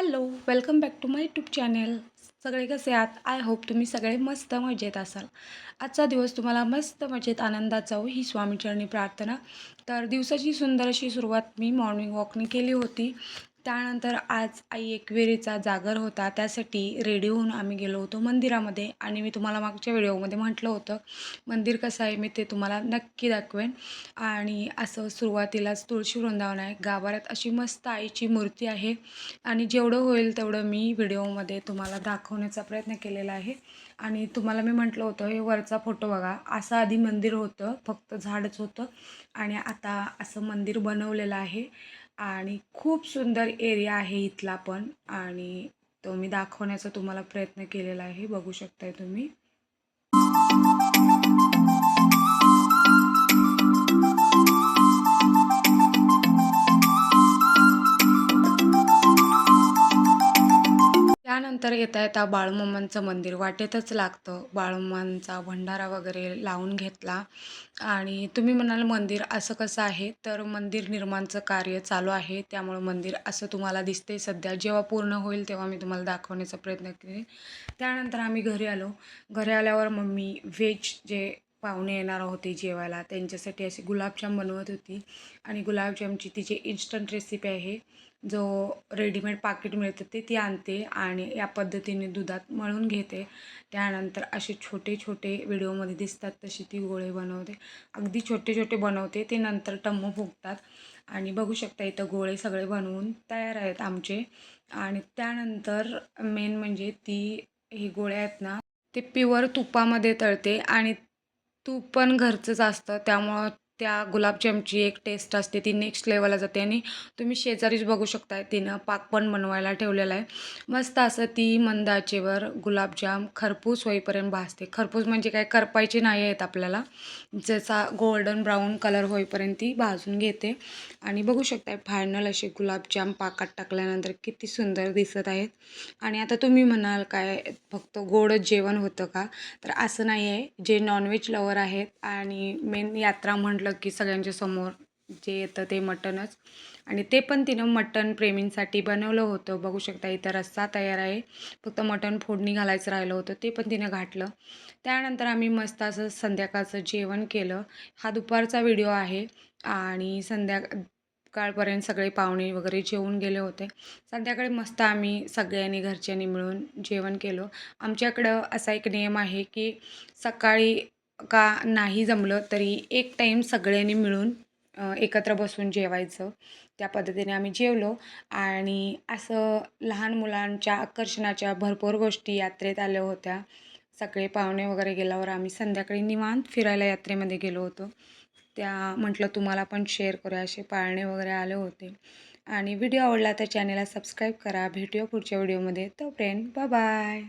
Hello welcome back to my YouTube channel. सगळे कसे आहात? आय होप तुम्ही सगळे मस्त मजेत असाल. आजचा दिवस तुम्हाला मस्त मजेत आनंदात जाऊ ही स्वामीचरणी प्रार्थना. तर दिवसाची सुंदर अशी सुरुवात मी मॉर्निंग वॉकने केली होती. त्यानंतर आज आई एकविरीचा जागर होता त्यासाठी रेडी होऊन आम्ही गेलो होतो मंदिरामध्ये. आणि मी तुम्हाला मागच्या व्हिडिओमध्ये म्हटलं होतं मंदिर कसं आहे मी ते तुम्हाला नक्की दाखवेन. आणि असं सुरुवातीलाच तुळशी वृंदावन आहे. गाभाऱ्यात अशी मस्त आईची मूर्ती आहे. आणि जेवढं होईल तेवढं मी व्हिडिओमध्ये तुम्हाला दाखवण्याचा प्रयत्न केलेला आहे. आणि तुम्हाला मी म्हटलं होतं हे वरचा फोटो बघा. असं आधी मंदिर होतं फक्त झाडच होतं. आणि आता असं मंदिर बनवलेलं आहे. आणि खूप सुंदर एरिया आहे इथला पण. आणि तो मी दाखवण्याचा तुम्हाला प्रयत्न केलेला आहे. बघू शकताय तुम्ही. त्यानंतर येता येता बाळूमामांचं मंदिर वाटेतच लागतं. बाळूमामांचा भंडारा वगैरे लावून घेतला. आणि तुम्ही म्हणाल मंदिर असं कसं आहे? तर मंदिर निर्माणचं कार्य चालू आहे. त्यामुळं मंदिर असं तुम्हाला दिसते सध्या. जेव्हा पूर्ण होईल तेव्हा मी तुम्हाला दाखवण्याचा प्रयत्न करेन. त्यानंतर आम्ही घरी आलो. घरी आल्यावर मम्मी व्हेज जे पाहुणे येणार होते जेवायला. त्यांच्यासाठी असे गुलाबजाम बनवत होती. आणि गुलाबजामची तिची इन्स्टंट रेसिपी आहे जो रेडीमेड पाकिट मिळतं ते ती आणते आणि या पद्धतीने दुधात मळून घेते. त्यानंतर असे छोटे छोटे व्हिडिओमध्ये दिसतात तशी ती गोळे बनवते. अगदी छोटे छोटे बनवते ते नंतर टम्म फुगतात. आणि बघू शकता इथं गोळे सगळे बनवून तयार आहेत आमचे. आणि त्यानंतर मेन म्हणजे ती हे गोळे आहेत ना ते प्युअर तुपामध्ये तळते आणि तूप पण घरचंच असतं त्यामुळं त्या गुलाबजामची एक टेस्ट असते ती नेक्स्ट लेवलला जाते. आणि तुम्ही शेजारीच बघू शकताय तिनं पाक पण बनवायला ठेवलेला आहे. मस्त असं ती मंदाचेवर गुलाबजाम खरपूस होईपर्यंत भाजते. खरपूस म्हणजे काय करपायची नाही आहेत आपल्याला. जसा गोल्डन ब्राऊन कलर होईपर्यंत ती भाजून घेते. आणि बघू शकताय फायनल असे गुलाबजाम पाकात टाकल्यानंतर किती सुंदर दिसत आहेत. आणि आता तुम्ही म्हणाल काय फक्त गोडच जेवण होतं का? तर असं नाही आहे जे नॉनव्हेज लवर आहेत आणि मेन यात्रा म्हटलं की सगळ्यांच्या समोर जे येतं ते मटनच. आणि ते पण तिनं मटन प्रेमींसाठी बनवलं होतं. बघू शकता इथं रस्सा तयार आहे. फक्त मटन फोडणी घालायचं राहिलं होतं ते पण तिनं घातलं. त्यानंतर आम्ही मस्त असं संध्याकाळचं जेवण केलं. हा दुपारचा व्हिडिओ आहे आणि संध्याकाळपर्यंत सगळे पाहुणे वगैरे जेवून गेले होते. संध्याकाळी मस्त आम्ही सगळ्यांनी घरच्यांनी मिळून जेवण केलं. आमच्याकडं असा एक नियम आहे की सकाळी का नाही जमलं तरी एक टाईम सगळ्यांनी मिळून एकत्र बसून जेवायचं. त्या पद्धतीने आम्ही जेवलो आणि असं लहान मुलांच्या आकर्षणाच्या भरपूर गोष्टी यात्रेत आल्या होत्या. सगळे पाहुणे वगैरे गेल्यावर आम्ही संध्याकाळी निवांत फिरायला यात्रेमध्ये गेलो होतो. त्या म्हटलं तुम्हाला पण शेअर करूया. असे पाळणे वगैरे आले होते. आणि व्हिडिओ आवडला तर चॅनेलला सबस्क्राईब करा. भेटूया पुढच्या व्हिडिओमध्ये तोपर्यंत बाय